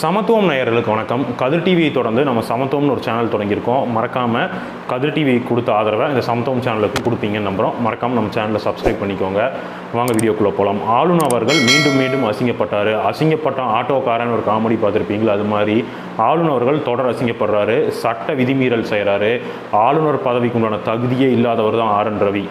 சமத்துவம் நேயர்களுக்கு வணக்கம். கதிர் டிவியை தொடர்ந்து நம்ம சமத்துவம்னு ஒரு சேனல் தொடங்கியிருக்கோம். மறக்காமல் கதிர் டிவி கொடுத்த ஆதரவை இந்த சமத்துவம் சேனலுக்கு கொடுத்தீங்கன்னு நம்புகிறோம் மறக்காமல் நம்ம சேனலை சப்ஸ்கிரைப் பண்ணிக்கோங்க. வாங்க வீடியோக்குள்ளே போகலாம் ஆளுநர் அவர்கள் மீண்டும் மீண்டும் அசிங்கப்பட்டார். அசிங்கப்பட்ட ஆட்டோக்காரன் ஒரு காமெடி பார்த்துருப்பீங்களா? அது மாதிரி ஆளுநர் அவர்கள் தொடர் அசிங்கப்படுறாரு. சட்ட விதிமீறல் செய்கிறாரு ஆளுநர் பதவிக்கு உண்டான தகுதியே இல்லாதவர் தான் ஆர். என். ரவி.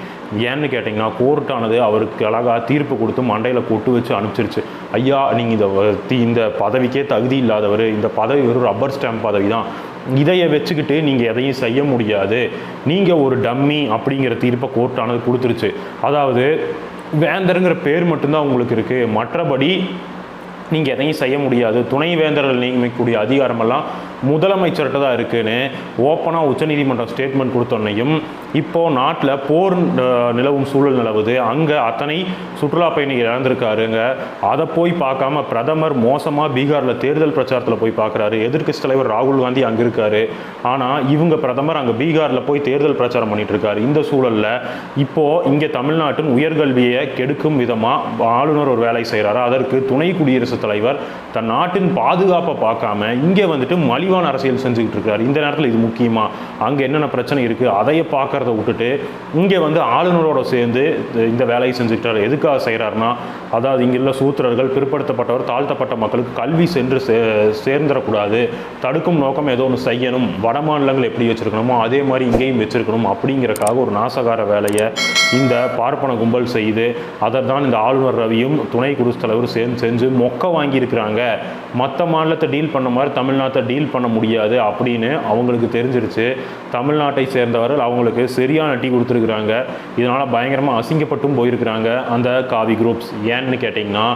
ஏன்னு கேட்டிங்கன்னா கோர்ட்டானது அவருக்கு அழகாக தீர்ப்பு கொடுத்து மண்டையில் கொட்டு வச்சு அனுப்பிச்சிருச்சு. ஐயா நீங்கள் இந்த இந்த பதவிக்கே தகுதி இல்லாதவர் இந்த பதவி வெறும் ரப்பர் ஸ்டாம்ப் பதவி தான் இதையை வச்சுக்கிட்டு நீங்கள் எதையும் செய்ய முடியாது. நீங்கள் ஒரு டம்மி அப்படிங்கிற தீர்ப்பை கோர்ட்டானது கொடுத்துருச்சு. அதாவது வேந்தருங்கிற பேர் மட்டும்தான் உங்களுக்கு இருக்குது மற்றபடி நீங்கள் எதையும் செய்ய முடியாது. துணை வேந்தர்கள் நியமிக்கக்கூடிய அதிகாரமெல்லாம் முதலமைச்சர்கிட்ட தான் இருக்குன்னு ஓப்பனாக உச்சநீதிமன்றம் ஸ்டேட்மெண்ட் கொடுத்தோன்னையும் இப்போது நாட்டில் போர் நிலவும் சூழல் நிலவுது. அங்கே அத்தனை சுற்றுலா பயணிகள் இழந்திருக்காருங்க அதை போய் பார்க்காம பிரதமர் மோசமாக பீகாரில் தேர்தல் பிரச்சாரத்தில் போய் பார்க்குறாரு. எதிர்க்கட்சி தலைவர் ராகுல் காந்தி அங்கே இருக்காரு. ஆனால் இவங்க பிரதமர் அங்கே பீகாரில் போய் தேர்தல் பிரச்சாரம் பண்ணிட்டு இருக்காரு இந்த சூழலில் இப்போது இங்கே தமிழ்நாட்டின் உயர்கல்வியை கெடுக்கும் விதமாக ஆளுநர் ஒரு வேலை செய்கிறாரு அதற்கு துணை குடியரசுத் தலைவர் தன் நாட்டின் பாதுகாப்பை பார்க்காம இங்கே வந்துட்டு மலிவான அரசியல் செஞ்சுக்கிட்டு இருக்காரு இந்த நேரத்தில் இது முக்கியமாக அங்கே என்னென்ன பிரச்சனை இருக்குது அதையே பார்க்குறத விட்டுட்டு இங்கே வந்து ஆளுநரோட சேர்ந்து இந்த- வேலையை செஞ்சுக்கிட்டார். எதுக்காக செய்கிறாருன்னா அதாவது இங்கே உள்ள சூத்திரர்கள் பிற்படுத்தப்பட்டவர் தாழ்த்தப்பட்ட மக்களுக்கு கல்வி சென்று சே சேர்ந்துடக்கூடாது. தடுக்கும் நோக்கம் ஏதோ ஒன்று செய்யணும். வட மாநிலங்கள் எப்படி வச்சுருக்கணுமோ அதே மாதிரி இங்கேயும் வச்சுருக்கணும். அப்படிங்கிறக்காக ஒரு நாசகார வேலையை இந்த பார்ப்பன கும்பல் செய்து அதை தான் இந்த ஆளுநர் ரவியும் துணை குடியரசுத் தலைவர் சேர்ந்து செஞ்சு மொக்க வாங்கியிருக்கிறாங்க. மற்ற மாநிலத்தை டீல் பண்ண மாதிரி தமிழ்நாட்டை டீல் பண்ண முடியாது அப்படின்னு அவங்களுக்கு தெரிஞ்சிருச்சு. தமிழ்நாட்டை சேர்ந்தவர்கள் அவங்களுக்கு சரியான டீ கொடுத்துருக்குறாங்க. இதனால் பயங்கரமாக அசிங்கப்பட்டும் போயிருக்கிறாங்க அந்த காவி குரூப்ஸ் ஏன்னு கேட்டிங்கன்னா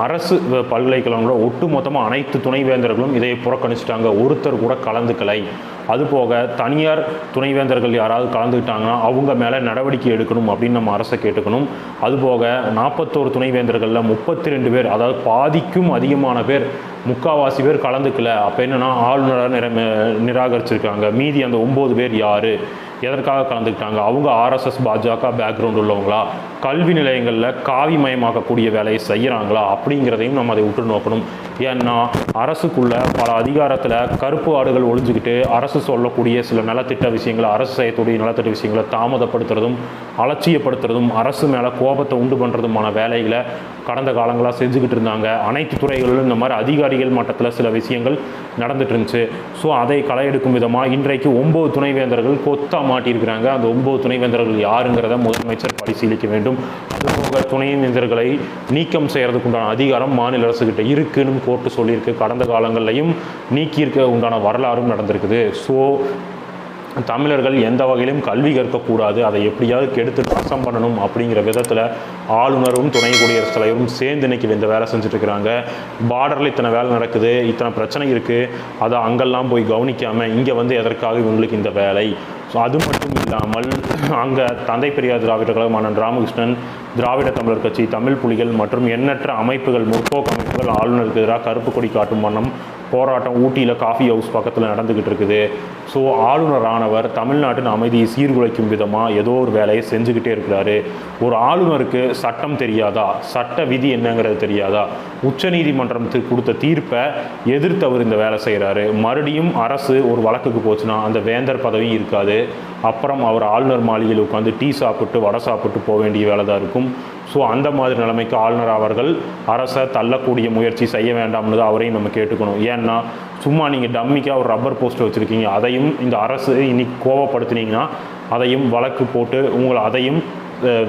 அரசு பல்கலைக்கழகங்களோட ஒட்டு மொத்தமாக அனைத்து துணைவேந்தர்களும் இதை புறக்கணிச்சிட்டாங்க. ஒருத்தர் கூட கலந்துக்கலை. அதுபோக தனியார் துணைவேந்தர்கள் யாராவது கலந்துக்கிட்டாங்கன்னா அவங்க மேலே நடவடிக்கை எடுக்கணும் அப்படின்னு நம்ம அரசை கேட்டுக்கணும். அதுபோக நாற்பத்தோரு துணைவேந்தர்களில் முப்பத்தி ரெண்டு பேர் அதாவது பாதிக்கும் அதிகமான பேர் முக்காவாசி பேர் கலந்துக்கல. அப்போ என்னன்னா ஆளுநராக நிர நிராகரிச்சிருக்காங்க. மீதி அந்த ஒம்பது பேர் யார்? எதற்காக கலந்துக்கிட்டாங்க? அவங்க ஆர்எஸ்எஸ் பாஜக பேக்ரவுண்ட் உள்ளவங்களா? கல்வி நிலையங்களில் காவிமயமாக்கக்கூடிய வேலையை செய்கிறாங்களா அப்படிங்கிறதையும் நம்ம அதை உற்று நோக்கணும். ஏன்னா அரசுக்குள்ள பல அதிகாரத்தில் கருப்பு ஆடுகள் ஒழிஞ்சுக்கிட்டு அரசு சொல்லக்கூடிய சில நலத்திட்ட விஷயங்களை அரசு செய்யக்கூடிய நலத்திட்ட விஷயங்களை தாமதப்படுத்துறதும் அலட்சியப்படுத்துறதும் அரசு மேலே கோபத்தை உண்டு பண்ணுறதுமான வேலைகளை கடந்த காலங்களாக செஞ்சுக்கிட்டு இருந்தாங்க. அனைத்து துறைகளிலும் இந்த மாதிரி அதிகாரிகள் மட்டத்தில் சில விஷயங்கள் நடந்துட்டு இருந்துச்சு. ஸோ அதை களையெடுக்கும் விதமாக இன்றைக்கு ஒம்பது துணைவேந்தர்கள் கொத்தா மாட்டியிருக்கிறாங்க. அந்த ஒம்பது துணைவேந்தர்கள் யாருங்கிறத முதலமைச்சர் பரிசீலிக்க வேண்டும். அதுபோக துணைவேந்தர்களை நீக்கம் செய்கிறதுக்குண்டான அதிகாரம் மாநில அரசுகிட்ட இருக்குன்னு கோர்ட்டு சொல்லியிருக்கு. கடந்த காலங்கள்லையும் நீக்கியிருக்க உண்டான வரலாறும் நடந்திருக்குது. ஸோ தமிழர்கள் எந்த வகையிலும் கல்வி கற்கக்கூடாது. அதை எப்படியாவது கெடுத்து நாசம் பண்ணணும் அப்படிங்கிற விதத்தில் ஆளுநரும் துணை குடியரசுத் தலைவரும் சேர்ந்து இன்னைக்கு இந்த வேலை செஞ்சுட்டு இருக்கிறாங்க பார்டரில் இத்தனை வேலை நடக்குது இத்தனை பிரச்சனை இருக்குது அதை அங்கெல்லாம் போய் கவனிக்காமல் இங்கே வந்து எதற்காக இவங்களுக்கு இந்த வேலை? ஸோ அது மட்டும் இல்லாமல் அங்கே தந்தை பெரியார் திராவிட கழகம் அண்ணன் ராமகிருஷ்ணன் திராவிட தமிழர் கட்சி தமிழ் புலிகள் மற்றும் எண்ணற்ற அமைப்புகள் முற்போக்கு அமைப்புகள் ஆளுநருக்கு எதிராக கருப்பு கொடி காட்டும் வண்ணம் போராட்டம் ஊட்டியில் காஃபி ஹவுஸ் பக்கத்தில் நடந்துக்கிட்டு இருக்குது. ஸோ ஆளுநரானவர் தமிழ்நாட்டின் அமைதியை சீர்குலைக்கும் விதமாக ஏதோ ஒரு வேலையை செஞ்சுக்கிட்டே இருக்கிறாரு. ஒரு ஆளுநருக்கு சட்டம் தெரியாதா? சட்ட விதி என்னங்கிறது தெரியாதா? உச்சநீதிமன்றத்துக்கு கொடுத்த தீர்ப்பை எதிர்த்து அவர் இந்த வேலை செய்கிறாரு மறுபடியும் அரசு ஒரு வழக்குக்கு போச்சுன்னா அந்த வேந்தர் பதவியும் இருக்காது. அப்புறம் அவர் ஆளுநர் மாளிகையில் உட்காந்து டீ சாப்பிட்டு வடை சாப்பிட்டு போக வேண்டிய வேலை தான் இருக்கும். ஸோ அந்த மாதிரி நிலைமைக்கு ஆளுநர் அவர்கள் அரசை தள்ளக்கூடிய முயற்சி செய்ய வேண்டாம்னு தான் அவரையும் நம்ம கேட்டுக்கணும். ஏன்னா சும்மா நீங்கள் டம்மிக்காக ஒரு ரப்பர் போஸ்ட் வச்சுருக்கீங்க. அதையும் இந்த அரசு இன்னைக்கு கோவப்படுத்துனீங்கன்னா அதையும் வழக்கு போட்டு உங்களை அதையும்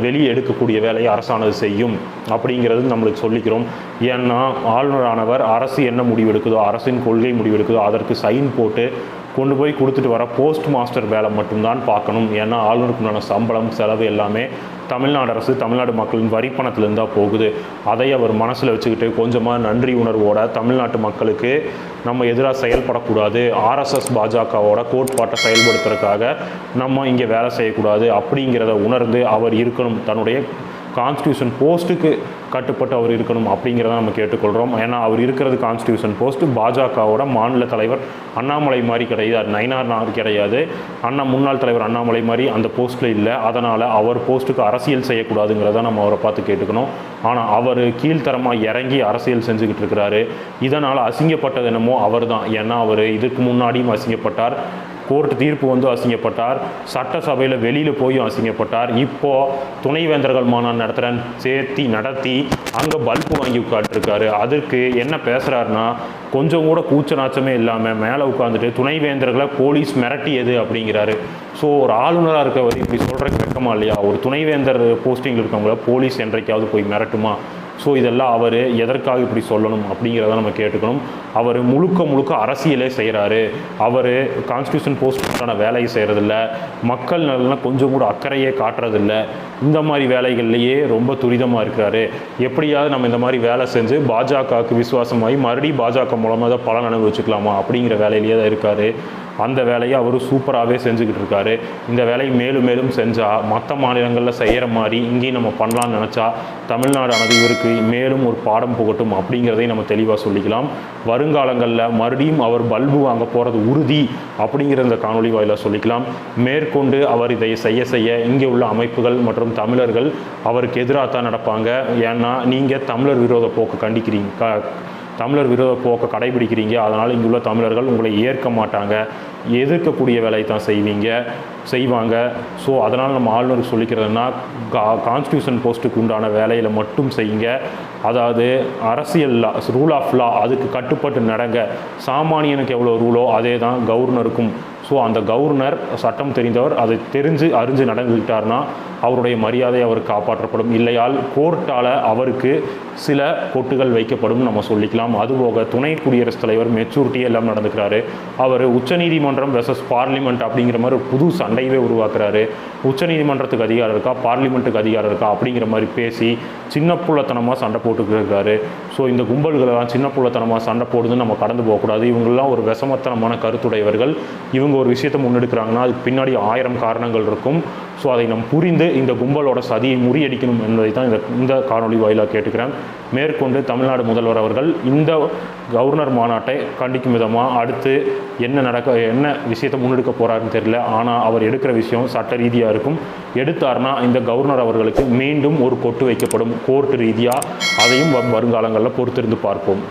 வெளியே எடுக்கக்கூடிய வேலையை அரசானது செய்யும். அப்படிங்கிறது நம்மளுக்கு சொல்லிக்கிறோம். ஏன்னா ஆளுநரானவர் அரசு என்ன முடிவெடுக்குதோ அரசின் கொள்கை முடிவு எடுக்குதோ அதற்கு சைன் போட்டு கொண்டு போய் கொடுத்துட்டு வர போஸ்ட் மாஸ்டர் வேலை மட்டும்தான் பார்க்கணும். ஏன்னா ஆளுநருக்குண்டான சம்பளம் செலவு எல்லாமே தமிழ்நாடு அரசு தமிழ்நாடு மக்களின் வரிப்பணத்திலிருந்து தான் போகுது. அதை அவர் மனசில் வச்சுக்கிட்டு கொஞ்சமாக நன்றி உணர்வோட தமிழ்நாட்டு மக்களுக்கு நம்ம எதிராக செயல்படக்கூடாது. ஆர்எஸ்எஸ் பாஜகவோட கோட்பாட்டை செயல்படுத்துறதுக்காக நம்ம இங்கே வேலை செய்யக்கூடாது அப்படிங்கிறத உணர்ந்து அவர் இருக்கணும். தன்னுடைய கான்ஸ்டியூஷன் போஸ்ட்டுக்கு கட்டுப்பட்டு அவர் இருக்கணும் அப்படிங்கிறத நம்ம கேட்டுக்கொள்கிறோம் ஏன்னா அவர் இருக்கிறது கான்ஸ்டியூஷன் போஸ்ட் பாஜகவோட மாநில தலைவர் அண்ணாமலை மாதிரி கிடையாது. நயினார் நார் கிடையாது. அண்ணா முன்னாள் தலைவர் அண்ணாமலை மாதிரி அந்த போஸ்ட்டில் இல்லை. அதனால் அவர் போஸ்ட்டுக்கு அரசியல் செய்யக்கூடாதுங்கிறத நம்ம அவரை பார்த்து கேட்டுக்கணும். ஆனால் அவர் கீழ்த்தரமாக இறங்கி அரசியல் செஞ்சுக்கிட்டு இருக்கிறாரு. இதனால் அசிங்கப்பட்டது என்னமோ அவர் தான் ஏன்னா அவர் இதுக்கு முன்னாடியும் அசிங்கப்பட்டார். கோர்ட் தீர்ப்பு வந்து அசிங்கப்பட்டார். சட்டசபையில் வெளியில் போயும் அசிங்கப்பட்டார். இப்போ துணைவேந்தர்கள் மாநாடு நடத்துகிறேன் சேர்த்தி நடத்தி அங்கே பல்பு வாங்கி உட்காந்துருக்காரு அதற்கு என்ன பேசுகிறாருன்னா கொஞ்சம் கூட கூச்ச நாச்சமே இல்லாமல் மேலே உட்காந்துட்டு துணைவேந்தர்களை போலீஸ் மிரட்டியது அப்படிங்கிறாரு. ஸோ ஒரு ஆளுநராக இருக்கவர் இப்படி சொல்கிற கேட்கமா இல்லையா? ஒரு துணைவேந்தர் போஸ்டிங் இருக்கவங்கள போலீஸ் என்றைக்காவது போய் மிரட்டுமா? ஸோ இதெல்லாம் அவர் எதற்காக இப்படி சொல்லணும் அப்படிங்கிறத நம்ம கேட்டுக்கணும். அவர் முழுக்க முழுக்க அரசியலே செய்கிறாரு அவர் கான்ஸ்டியூஷன் போஸ்ட்டுக்கான வேலையை செய்கிறதில்ல மக்கள் நலனில் கொஞ்சம் கூட அக்கறையே காட்டுறதில்ல. இந்த மாதிரி வேலைகள்லையே ரொம்ப துரிதமாக இருக்கிறாரு. எப்படியாவது நம்ம இந்த மாதிரி வேலை செஞ்சு பாஜகவுக்கு விசுவாசமாகி மறுபடியும் பாஜக மூலமாக தான் பலன் அனுபவிச்சுக்கலாமா அப்படிங்கிற வேலையிலேயே தான் இருக்கார். அந்த வேலையை அவர் சூப்பராகவே செஞ்சுக்கிட்டு இருக்காரு. இந்த வேலையை மேலும் மேலும் செஞ்சால் மற்ற மாநிலங்களில் செய்கிற மாதிரி இங்கேயும் நம்ம பண்ணலான்னு நினச்சா தமிழ்நாடானது இவருக்கு மேலும் ஒரு பாடம் புகட்டும் அப்படிங்கிறதையும் நம்ம தெளிவாக சொல்லிக்கலாம். வருங்காலங்களில் மறுபடியும் அவர் பல்பு வாங்க போகிறது உறுதி அப்படிங்கிற இந்த காணொளி வாயிலாக சொல்லிக்கலாம். மேற்கொண்டு அவர் இதை செய்ய செய்ய இங்கே உள்ள அமைப்புகள் மற்றும் தமிழர்கள் அவருக்கு எதிராக தான் நடப்பாங்க. ஏன்னா நீங்கள் தமிழர் விரோத போக்கு கண்டிக்கிறீங்க. தமிழர் விரோத போக்கை கடைபிடிக்கிறீங்க அதனால் இங்குள்ள தமிழர்கள் உங்களை ஏற்க மாட்டாங்க எதிர்க்கக்கூடிய வேலையை தான் செய்வீங்க செய்வாங்க. ஸோ அதனால் நம்ம ஆளுநருக்கு சொல்லிக்கிறதுனா கா கான்ஸ்டியூஷன் போஸ்ட்டுக்கு உண்டான வேலையில் மட்டும் செய்யுங்க. அதாவது அரசியல் லா ரூல் ஆஃப் லா அதுக்கு கட்டுப்பட்டு நடங்க. சாமானியனுக்கு எவ்வளோ ரூலோ அதே தான் கவர்னருக்கும் ஸோ அந்த கவர்னர் சட்டம் தெரிந்தவர் அதை தெரிஞ்சு அறிஞ்சு நடந்துக்கிட்டார்னா அவருடைய மரியாதை அவர் காப்பாற்றப்படும். இல்லையால் கோர்ட்டால் அவருக்கு சில கொட்டுகள் வைக்கப்படும் நம்ம சொல்லிக்கலாம். அதுபோக துணை குடியரசுத் தலைவர் மெச்சூரிட்டியே எல்லாம் நடந்துக்கிறாரு. அவர் உச்சநீதிமன்றம் வெர்சஸ் பார்லிமெண்ட் அப்படிங்கிற மாதிரி புது சண்டையவே உருவாக்குறாரு. உச்சநீதிமன்றத்துக்கு அதிகாரம் இருக்கா? பார்லிமெண்ட்டுக்கு அதிகாரம் இருக்கா? அப்படிங்கிற மாதிரி பேசி சின்ன புள்ளத்தனமாக சண்டை போட்டுக்கிட்டு ஸோ இந்த கும்பல்களெல்லாம் சின்ன புள்ளத்தனமாக சண்டை போடுதுன்னு நம்ம கடந்து போகக்கூடாது. இவங்கெல்லாம் ஒரு விஷமத்தனமான கருத்துடையவர்கள். இவங்க ஒரு விஷயத்தை முன்னெடுக்கிறாங்கன்னா அதுக்கு பின்னாடி ஆயிரம் காரணங்கள் இருக்கும். ஸோ அதை நம் புரிந்து இந்த கும்பலோட சதியை முறியடிக்கணும் என்பதை தான் இந்த இந்த காணொளி வாயிலாக கேட்டுக்கிறேன். மேற்கொண்டு தமிழ்நாடு முதல்வர் அவர்கள் இந்த கவர்னர் மாநாட்டை கண்டிக்கும் விதமாக அடுத்து என்ன நடக்க என்ன விஷயத்தை முன்னெடுக்க போகிறாருன்னு தெரியல. ஆனால் அவர் எடுக்கிற விஷயம் சட்ட ரீதியாக இருக்கும். எடுத்தார்னா இந்த கவர்னர் அவர்களுக்கு மீண்டும் ஒரு கொட்டு வைக்கப்படும் கோர்ட்டு ரீதியாக அதையும் வருங்காலங்களில் பொறுத்திருந்து பார்ப்போம்.